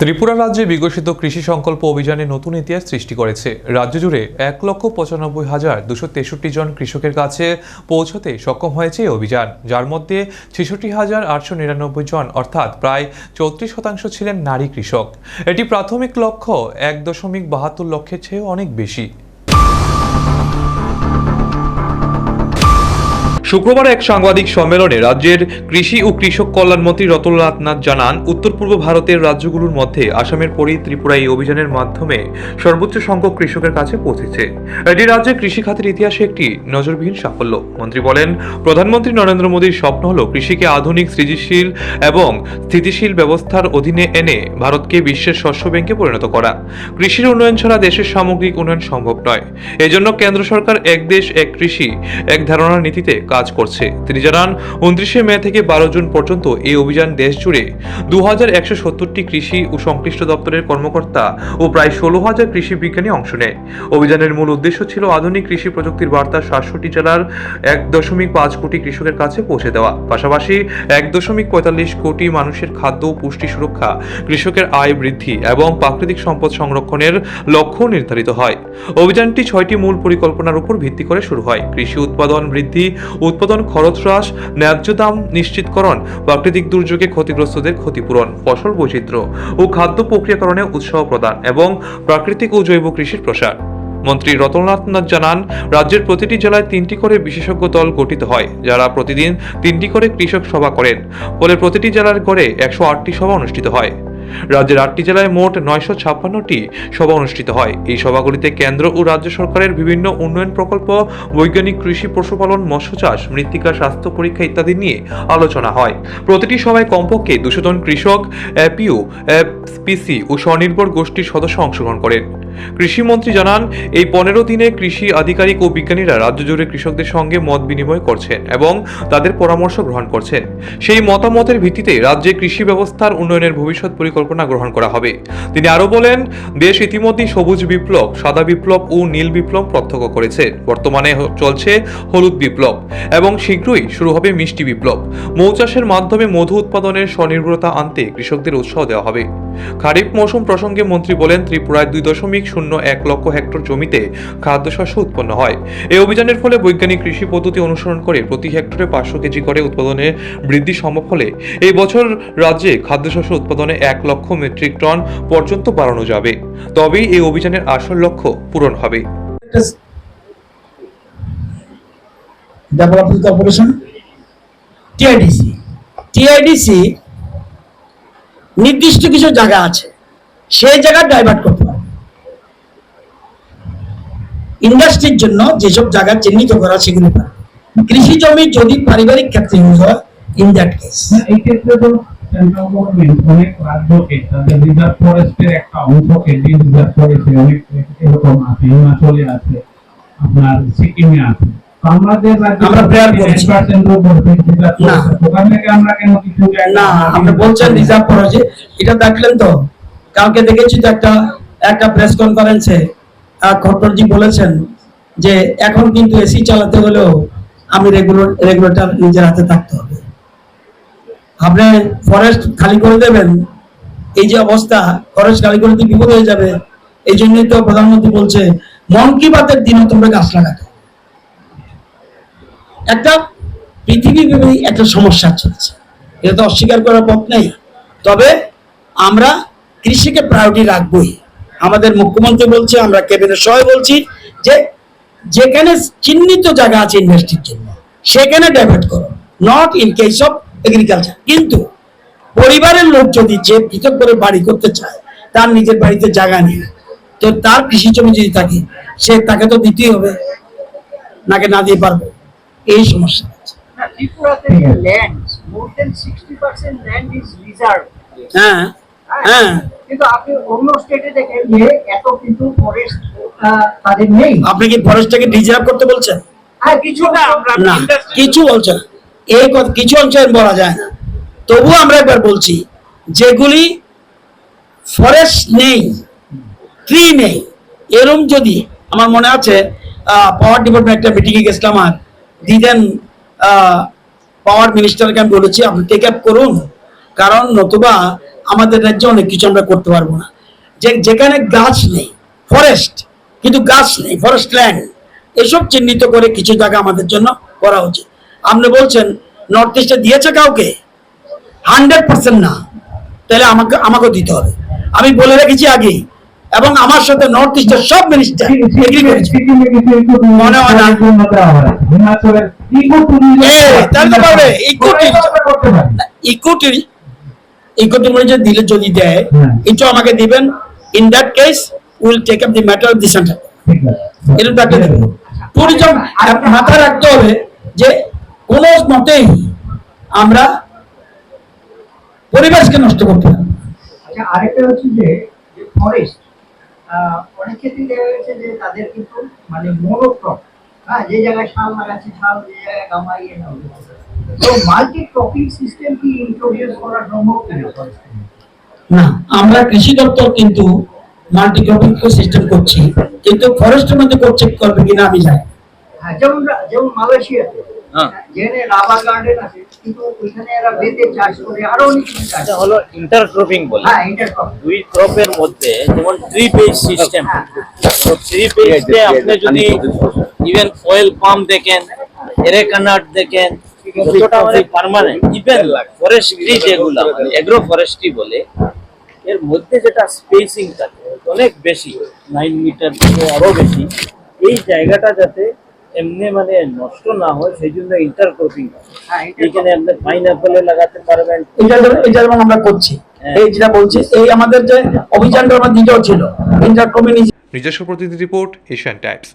ত্রিপুরা রাজ্যে বিকশিত কৃষি সংকল্প অভিযানে নতুন ইতিহাস সৃষ্টি করেছে। রাজ্য জুড়ে এক লক্ষ পঁচানব্বই হাজার দুশো তেষট্টি জন কৃষকের কাছে পৌঁছতে সক্ষম হয়েছে এই অভিযান। যার মধ্যে ছেষট্টি হাজার আটশো নিরানব্বই জন, অর্থাৎ প্রায় চৌত্রিশ শতাংশ ছিলেন নারী কৃষক। এটি প্রাথমিক লক্ষ্য, এক দশমিক বাহাত্তর লক্ষের চেয়েও অনেক বেশি। শুক্রবার এক সাংবাদিক সম্মেলনে রাজ্যের কৃষি ও কৃষক কল্যাণ মন্ত্রী রতনলাল নাথ জানান, উত্তর পূর্ব ভারতের রাজ্যগুলোর মধ্যে আসামের পরেই ত্রিপুরা এই অভিযানের মাধ্যমে সর্বোচ্চ সংখ্যক কৃষকের কাছে পৌঁছেছে। এটি রাজ্যের কৃষি খাতের ইতিহাসে একটি নজরবিহীন সাফল্য। মন্ত্রী বলেন, প্রধানমন্ত্রী নরেন্দ্র মোদীর স্বপ্ন হল কৃষিকে আধুনিক, সৃজনশীল এবং স্থিতিশীল ব্যবস্থার অধীনে এনে ভারতকে বিশ্বের শস্য ব্যাংকে পরিণত করা। কৃষির উন্নয়ন ছাড়া দেশের সামগ্রিক উন্নয়ন সম্ভব নয়। এজন্য কেন্দ্র সরকার এক দেশ, এক কৃষি, এক ধারণার নীতিতে কাজ করছে। তিনি জানান, উনত্রিশে মে থেকে বারো জুন পর্যন্ত এই অভিযান দেশ জুড়ে দু হাজার একশো সত্তরটি কৃষি ও সংশ্লিষ্ট দপ্তরের কর্মকর্তা ও প্রায় ষোলো হাজার কৃষি বিজ্ঞানী অংশ নেয়। অভিযানের মূল উদ্দেশ্য ছিল আধুনিক কৃষি প্রযুক্তির বার্তা সাতষট্টি জেলার এক দশমিক পাঁচ কোটি কৃষকের কাছে পৌঁছে দেওয়া। পাশাপাশি এক দশমিক পঁয়তাল্লিশ কোটি মানুষের খাদ্য ও পুষ্টি সুরক্ষা, কৃষকের আয় বৃদ্ধি এবং প্রাকৃতিক সম্পদ সংরক্ষণের লক্ষ্য নির্ধারিত হয়। অভিযানটি ছয়টি মূল পরিকল্পনার উপর ভিত্তি করে শুরু হয়। কৃষি উৎপাদন বৃদ্ধি উৎপাদন, খরচ হ্রাস, ন্যায্য দাম নিশ্চিতকরণ প্রাকৃতিক দুর্যোগে ক্ষতিগ্রস্তদের ক্ষতিপূরণ, ফসল বৈচিত্র্য ও খাদ্য প্রক্রিয়াকরণে উৎসাহ প্রদান এবং প্রাকৃতিক ও জৈব কৃষির প্রসার। মন্ত্রী রতননাথ নাথ জানান, রাজ্যের প্রতিটি জেলায় তিনটি করে বিশেষজ্ঞ দল গঠিত হয়, যারা প্রতিদিন তিনটি করে কৃষক সভা করেন। ফলে প্রতিটি জেলার গড়ে একশো আটটি সভা অনুষ্ঠিত হয়। রাজ্যের আটটি জেলায় মোট নয়শো ছাপ্পান্নটি সভা অনুষ্ঠিত হয়। এই সভাগুলিতে কেন্দ্র ও রাজ্য সরকারের বিভিন্ন উন্নয়ন প্রকল্প, বৈজ্ঞানিক কৃষি পশুপালন, মৎস্য চাষ, মৃত্তিকা স্বাস্থ্য পরীক্ষা ইত্যাদি নিয়ে আলোচনা হয়। প্রতিটি সভায় কমপক্ষে দুশো জন কৃষক, এপিও, এফপিসি ও স্বনির্ভর গোষ্ঠীর সদস্য অংশগ্রহণ করেন। কৃষিমন্ত্রী জানান, এই পনেরো দিনে কৃষি আধিকারিক ও বিজ্ঞানীরা রাজ্য জুড়ে কৃষকদের সঙ্গে মত বিনিময় করছেন এবং তাদের পরামর্শ গ্রহণ করছেন। সেই মতামতের ভিত্তিতে রাজ্যে কৃষি ব্যবস্থার উন্নয়নের ভবিষ্যৎ পরিকল্পনা গ্রহণ করা হবে। তিনি আরও বলেন, দেশ ইতিমধ্যেই সবুজ বিপ্লব, সাদা বিপ্লব ও নীল বিপ্লব প্রত্যক্ষ করেছে। বর্তমানে চলছে হলুদ বিপ্লব এবং শীঘ্রই শুরু হবে মিষ্টি বিপ্লব। মৌচাষের মাধ্যমে মধু উৎপাদনের স্বনির্ভরতা আনতে কৃষকদের উৎসাহ দেওয়া হবে। খারিফ মৌসুম প্রসঙ্গে মন্ত্রী বলেন ত্রিপুরায় দুই দশমিক শূন্য এক লক্ষ হেক্টর জমিতে খাদ্যশস্য উৎপন্ন হয়। এই অভিযানের ফলে বৈজ্ঞানিক কৃষি পদ্ধতি অনুসরণ করে প্রতি হেক্টরে পাঁচশো কেজি করে উৎপাদনে বৃদ্ধি সম্ভব হলে এই বছর রাজ্যে খাদ্যশস্য উৎপাদনে এক লক্ষ মেট্রিক টন পর্যন্ত বাড়ানো যাবে। তবেই এই অভিযানের আসল লক্ষ্য পূরণ হবে। Development Corporation, TIDC. TIDC নির্দিষ্ট কিছু জায়গা আছে, সেই জায়গা ডাইভার্ট করতে পারে ইন্ডাস্ট্রির জন্য যেসব জায়গা চিহ্নিত করা সেগুলো পারে কৃষি জমি যদি পারিবারিক ক্ষেত্রে ইউজ হয় ইন দ্যাট কেস আপনার সিকিমে আছে। আমরা prayer করেছি। 10% এর উপর রিজার্ভ না। করেছে ওখান থেকে আমরা কেন কিছু জায়গা না আপনি বলছেন রিজার্ভ করেছে এটা দেখলেন তো কালকে দেখেছি তো একটা একটা প্রেস কনফারেন্সে খট্টরজি বলেছেন যে এখন কিন্তু এসি চালাতে হলেও আমি রেগুলার রেগুলেটর নিজের হাতে থাকতে হবে আপনি ফরেস্ট খালি করে দেবেন এই যে অবস্থা ফরেস্ট খালি করে দিয়ে বিপদ হয়ে যাবে এই জন্যই তো প্রধানমন্ত্রী বলছে মন কি বাতের দিনও তোমরা গাছ লাগাতে। একটা পৃথিবীব্যাপী একটা সমস্যা চলছে। এটা তো অস্বীকার করার পথ নেই। তবে আমরা কৃষিকে প্রায়োরিটি রাখবই। আমাদের মুখ্যমন্ত্রী বলছে, আমরা ক্যাবিনেট সবাই বলছি যে যেখানে চিহ্নিত জায়গা আছে ইন্ডাস্ট্রির জন্য, সেখানে ডাইভার্ট করো। Not in case of agriculture কিন্তু পরিবারের লোক যদি যে পৃথক করে বাড়ি করতে চায়, তার নিজের বাড়িতে জায়গা নেই, তো তার কৃষি জমি যদি থাকে, সে তাকে তো দিতেই হবে। নাকে না দিয়ে পারবে। এই সমস্যা। আছে Tripura land, more than 60% land is reserved. হ্যাঁ হ্যাঁ কিন্তু আপনি অন্য স্টেটে দেখেন যে এত কিন্তু ফরেস্ট তাদের নেই। আপনি কি ফরেস্টটাকে রিজার্ভ করতে বলছেন? আমরা কিছু বলছেন না। এই কথা কিছু অংশে বলা যায় না। তবু আমরা একবার বলছি যেগুলি ফরেস্ট নেই ট্রি নেই এরম যদি আমার মনে আছে পাওয়ার ডিপার্টমেন্ট একটা মিটিংয়ে গেছিলাম আর দিদেন পাওয়ার মিনিস্টারকে আমি বলেছি, আপনি টেক আপ করুন। কারণ নতুবা আমাদের রাজ্যে অনেক কিছু আমরা করতে পারব না। যে, যেখানে গাছ নেই ফরেস্ট কিন্তু গাছ নেই ফরেস্ট ল্যান্ড এসব চিহ্নিত করে কিছু জায়গা আমাদের জন্য করা উচিত। আপনি বলছেন নর্থ ইস্টে দিয়েছে কাউকে? হান্ড্রেড পার্সেন্ট না। তাহলে আমাকে, আমাকেও দিতে হবে। আমি বলে রেখেছি আগেই এবং আমার সাথে নর্থ ইস্টের সব মিনিস্টার এগ্রি করেছে মনে হয় না। হয় পারি দিলে যদি দেয়। এটা আমাকে দিবেন in that case will take up the matter of the centre এরকম তো একটা দেবেন ট্যুরিজম মাথায় রাখতে হবে যে কোন মতেই আমরা পরিবেশকে নষ্ট করতে। আচ্ছা আরেকটা হচ্ছে যে ফরেস্ট অনেক ক্ষেত্রে দেখা গেছে যে তাদের কিন্তু মানে মনোক্রপ হ্যাঁ যে জায়গায় শাল লাগাচ্ছে শাল যে জায়গায় গামাই এ না তো মাল্টি ক্রপিং সিস্টেম কি ইন্ট্রোডিউস করা সম্ভব কিনা না আমরা কৃষি দপ্তর কিন্তু মাল্টি ক্রপিং সিস্টেম করছি কিন্তু ফরেস্টের মধ্যে করছে করবে কিনা আমি জানি হ্যাঁ যেমন যেমন মালয়েশিয়াতে। যেখানে রাবার গার্ডেন আছে কিন্তু ওইখানে এরা বেতে চাষ করে আরও অনেক এটা হলো ইন্টারক্রপিং বলে। হ্যাঁ ইন্টারক্রপ দুই ক্রপের মধ্যে যেমন থ্রি পেজ সিস্টেম তো থ্রি পেজে আপনি যদি ইভেন অয়েল পাম্প দেখেন এরেকানাট দেখেন যতটা মানে পার্মানেন্ট ইভেন ফরেস্ট্রি যেগুলো মানে এগ্রো ফরেস্ট্রি বলে এর মধ্যে যেটা স্পেসিং থাকে অনেক বেশি নাইন মিটার থেকে আরও বেশি এই জায়গাটা যাতে এমনি মানে নষ্ট না হয় সেই জন্য ইন্টারক্রপিং হ্যাঁ। এখানে আপনি পাইন লাগাতে পারবেন। যেমন আমরা করছি। হ্যাঁ। এই যেটা বলছি এই আমাদের যে অভিযানটা আমরা দিতেও ছিল। ইন্টারক্রপিং নিজস্ব প্রতিনিধি রিপোর্ট এশিয়ান টাইমস